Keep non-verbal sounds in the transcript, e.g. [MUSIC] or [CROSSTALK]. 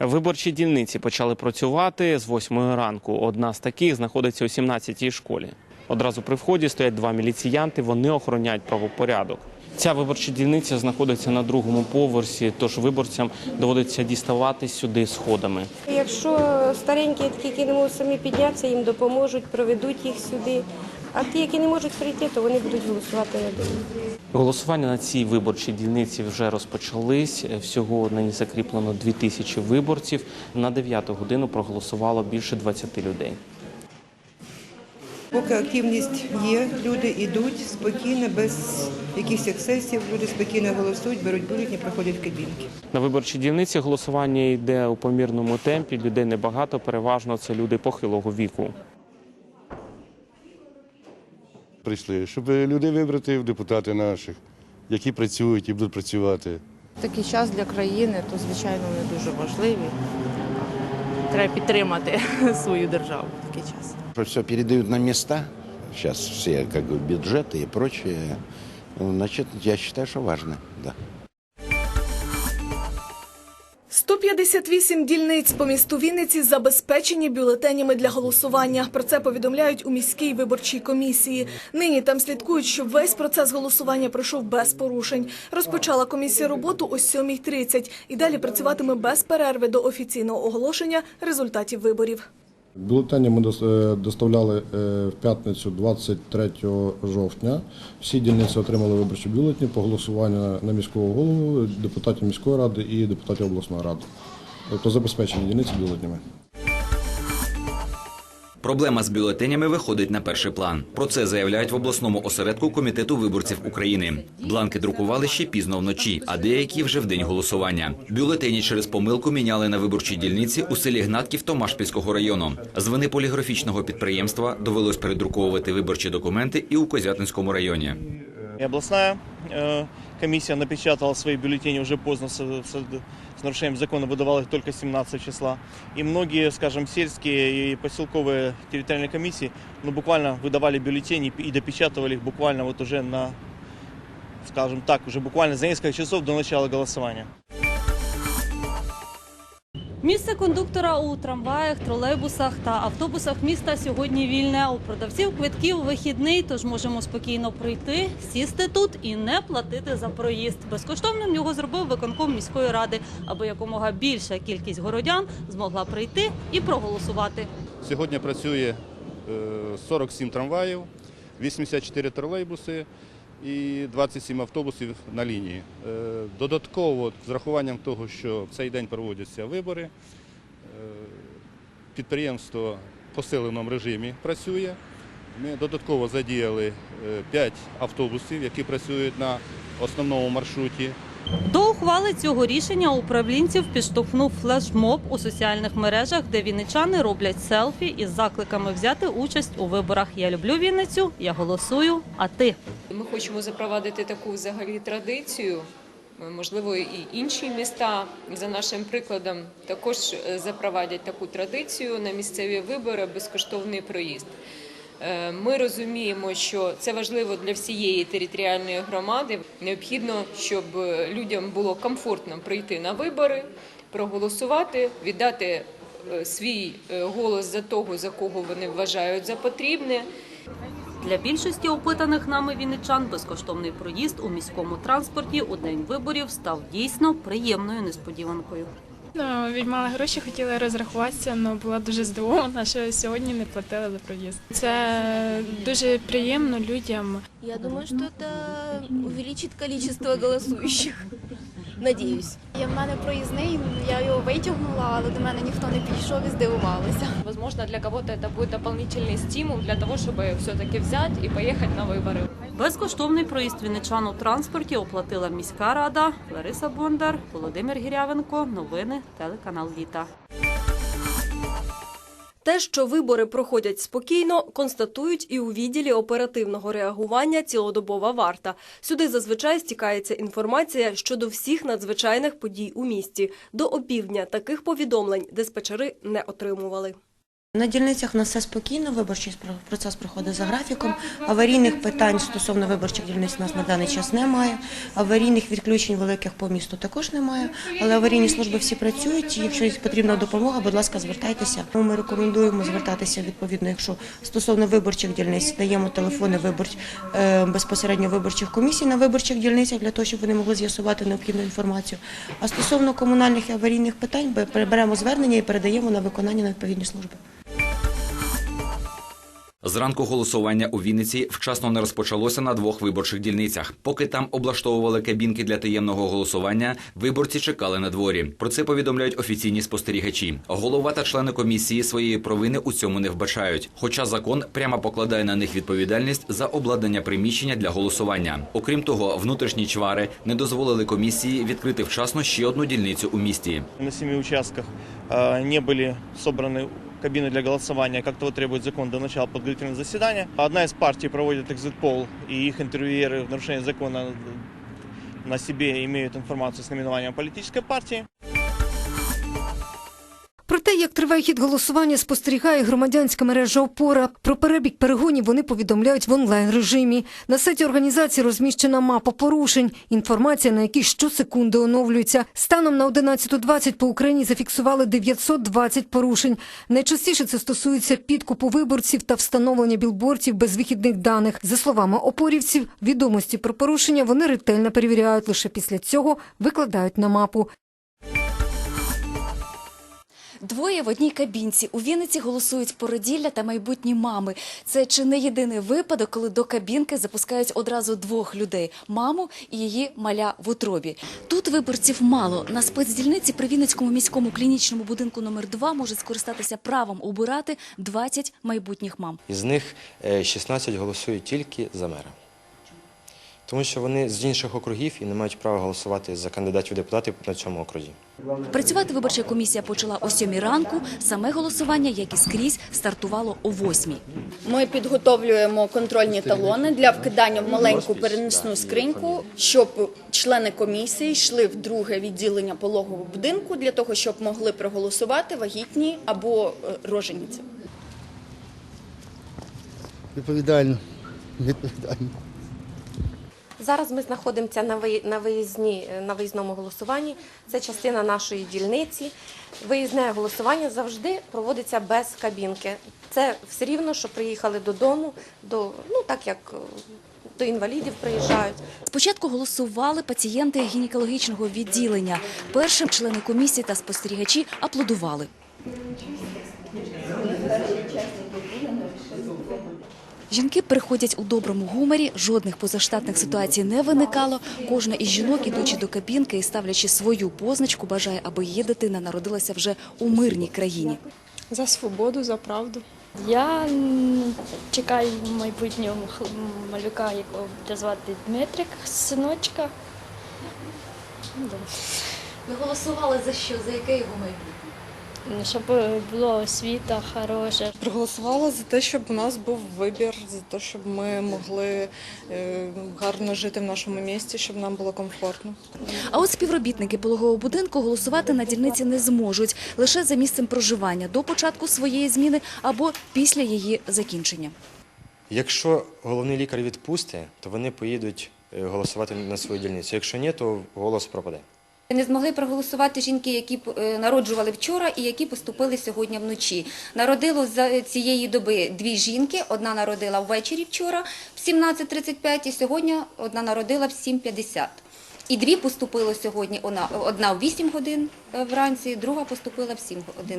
Виборчі дільниці почали працювати з 8 ранку. Одна з таких знаходиться у 17-й школі. Одразу при вході стоять два міліціянти. Вони охороняють правопорядок. Ця виборча дільниця знаходиться на другому поверсі, тож виборцям доводиться діставати сюди сходами. Якщо старенькі, які не можуть самі піднятися, їм допоможуть, проведуть їх сюди. А ті, які не можуть прийти, то вони будуть голосувати на. Голосування на цій виборчій дільниці вже розпочались. Всього нині закріплено 2000 виборців. На 9 годину проголосувало більше 20 людей. Поки активність є, люди йдуть спокійно, без якихось ексцесів, люди спокійно голосують, беруть бюлетні, проходять в кабінки. На виборчій дільниці голосування йде у помірному темпі. Людей небагато, переважно це люди похилого віку. Прийшли, щоб людей вибрати в депутати наших, які працюють і будуть працювати. Такий час для країни, то звичайно вони дуже важливі. Треба підтримати [LAUGHS] свою державу в такий час. Все передають на міста. Зараз всі бюджети і прочі. и прочее. Значит, я вважаю, що важливо. да. 158 дільниць по місту Вінниці забезпечені бюлетенями для голосування. Про це повідомляють у міській виборчій комісії. Нині там слідкують, щоб весь процес голосування пройшов без порушень. Розпочала комісія роботу о 7.30 і далі працюватиме без перерви до офіційного оголошення результатів виборів. Бюлетені ми е, доставляли е, в п'ятницю 23 жовтня. Всі дільниці отримали виборчі бюлетні по голосуванню на міського голову, депутатів міської ради і депутатів обласної ради. Тобто забезпечені дільниці бюлетнями. Проблема з бюлетенями виходить на перший план. Про це заявляють в обласному осередку комітету виборців України. Бланки друкували ще пізно вночі, а деякі вже в день голосування. Бюлетені через помилку міняли на виборчій дільниці у селі Гнатків Томашпільського району. З вини поліграфічного підприємства довелось передруковувати виборчі документи і у Козятинському районі. И областная э, комиссия напечатала свои бюллетени уже поздно, с, с- с нарушением закона выдавала их только 17 числа. И многие, скажем, сельские и поселковые территориальные комиссии ну, буквально выдавали бюллетени и допечатывали их буквально вот уже на, скажем так, уже буквально за несколько часов до начала голосования. Місце кондуктора у трамваях, тролейбусах та автобусах міста сьогодні вільне. У продавців квитків вихідний, тож можемо спокійно прийти, сісти тут і не платити за проїзд. Безкоштовним його зробив виконком міської ради, аби якомога більша кількість городян змогла прийти і проголосувати. Сьогодні працює е, 47 трамваїв, 84 тролейбуси і 27 автобусів на лінії. Е, Додатково, з рахуванням того, що в цей день проводяться вибори, е, підприємство в посиленому режимі працює. Ми додатково задіяли 5 автобусів, які працюють на основному маршруті. Ухвали цього рішення управлінців підштовхнув флешмоб у соціальних мережах, де вінничани роблять селфі із закликами взяти участь у виборах. Я люблю Вінницю, я голосую. А ти? Ми хочемо запровадити таку взагалі традицію. Можливо, і інші міста за нашим прикладом також е, запровадять таку традицію на місцеві вибори безкоштовний проїзд. Е, Ми розуміємо, що це важливо для всієї територіальної громади. Необхідно, щоб е, людям було комфортно прийти на вибори, проголосувати, віддати е, свій голос за того, за кого вони вважають за потрібне. Для більшості опитаних нами вінничан безкоштовний проїзд у міському транспорті у день виборів став дійсно приємною несподіванкою. Ну, відмали гроші, хотіла розрахуватися, але була дуже здивована, що сьогодні не платили за проїзд. Це дуже приємно людям. Я думаю, що це увеличит количество голосующих. Надеюсь. Я в мене проїзний, я його витягнула, але до мене ніхто не підійшов і здивувалися. Возможно, для кого-то это будет дополнительный стимул для того, чтобы все-таки взять и поехать на выборы. Безкоштовний проїзд вінничан у транспорті оплатила міська рада. Лариса Бондар, Володимир Гірявенко. Новини телеканал Віта. Те, що вибори проходять спокійно, констатують і у відділі оперативного реагування цілодобова варта. Сюди зазвичай стікається інформація щодо всіх надзвичайних подій у місті. До опівдня таких повідомлень диспетчери не отримували. На дільницях у нас все спокійно, виборчий процес проходить за графіком. Аварійних питань стосовно виборчих дільниць у нас на даний час немає. Аварійних відключень великих по місту також немає. Але аварійні служби всі працюють. І Якщо потрібна допомога, будь ласка, звертайтеся. Ми рекомендуємо звертатися відповідно, якщо стосовно виборчих дільниць даємо телефони виборч е, безпосередньо виборчих комісій на виборчих дільницях для того, щоб вони могли з'ясувати необхідну інформацію. А стосовно комунальних і аварійних питань, ми переберемо звернення і передаємо на виконання на відповідні служби. Зранку голосування у Вінниці вчасно не розпочалося на двох виборчих дільницях. Поки там облаштовували кабінки для таємного голосування, виборці чекали на дворі. Про це повідомляють офіційні спостерігачі. Голова та члени комісії своєї провини у цьому не вбачають. Хоча закон прямо покладає на них відповідальність за обладнання приміщення для голосування. Окрім того, внутрішні чвари не дозволили комісії відкрити вчасно ще одну дільницю у місті. На семи участках э, не были собраны кабины для голосования, как того требует закон, до начала подготовительного заседания. Одна из партий проводит экзит-пол, и их интервьюеры в нарушение закона на себе имеют информацию с наименованием политической партии. Як триває хід голосування, спостерігає громадянська мережа «Опора». Про перебіг перегонів вони повідомляють в онлайн-режимі. На сайті організації розміщена мапа порушень, інформація на якій щосекунди оновлюється. Станом на 11.20 по Україні зафіксували 920 порушень. Найчастіше це стосується підкупу виборців та встановлення білбордів без вихідних даних. За словами опорівців, відомості про порушення вони ретельно перевіряють. Лише після цього викладають на мапу. Двоє в одній кабінці. У Вінниці голосують породілля та майбутні мами. Це чи не єдиний випадок, коли до кабінки запускають одразу двох людей – маму і її маля в утробі. Тут виборців мало. На спецдільниці при Вінницькому міському клінічному будинку номер 2 можуть скористатися правом обирати 20 майбутніх мам. Із них е, 16 голосують тільки за мера. Тому що вони з інших округів і не мають права голосувати за кандидатів в депутати на цьому окрузі. Працювати виборча комісія почала о 7 ранку. Саме голосування, як і скрізь, стартувало о 8. Ми підготовлюємо контрольні талони для вкидання в маленьку переносну скриньку, щоб члени комісії йшли в друге відділення пологового будинку для того, щоб могли проголосувати вагітні або е, рожениці. Відповідально. Відповідально. Зараз ми знаходимося на ви- на виїзні на виїзному голосуванні. Це частина нашої дільниці. Виїзне голосування завжди проводиться без кабінки. Це все рівно, що приїхали додому, до ну так як е, до інвалідів приїжджають. Спочатку голосували пацієнти гінекологічного відділення. Першим члени комісії та спостерігачі аплодували. Жінки приходять у доброму гуморі, жодних позаштатних ситуацій не виникало. Кожна із жінок, ідучи до кабінки і ставлячи свою позначку, бажає, аби її дитина народилася вже у мирній країні. За свободу, за правду. Я чекаю майбутнього малюка, якого буде звати Дмитрик, синочка. Ви голосували за що? За яке його майбутнє? Щоб була освіта хороша. Проголосувала за те, щоб у нас був вибір, за те, щоб ми могли е, гарно жити в нашому місті, щоб нам було комфортно. А от співробітники пологового будинку голосувати на дільниці не зможуть лише за місцем проживання до початку своєї зміни або після її закінчення. Якщо головний лікар відпустить, то вони поїдуть е, голосувати на свою дільницю. Якщо ні, то голос пропаде. Не змогли проголосувати жінки, які е, народжували вчора і які поступили сьогодні вночі. Народило за цієї доби дві жінки. Одна народила ввечері вчора в 17.35 і сьогодні одна народила в 7.50. І дві поступило сьогодні, одна, одна в 8 годин е, вранці, друга поступила в 7 годин.